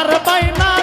মহলার বাইনা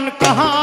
মানজন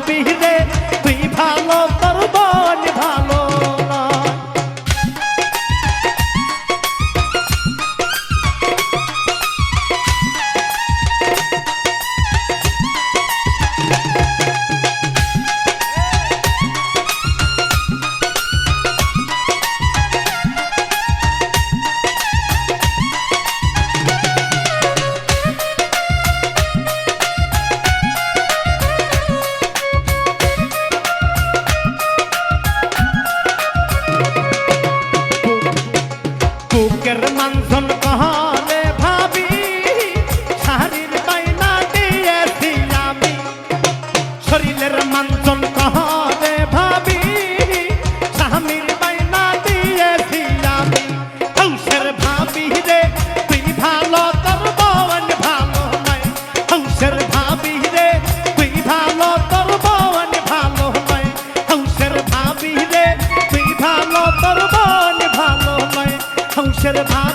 ভাবি রে I'm Germán. Son... ভাবি রে তুই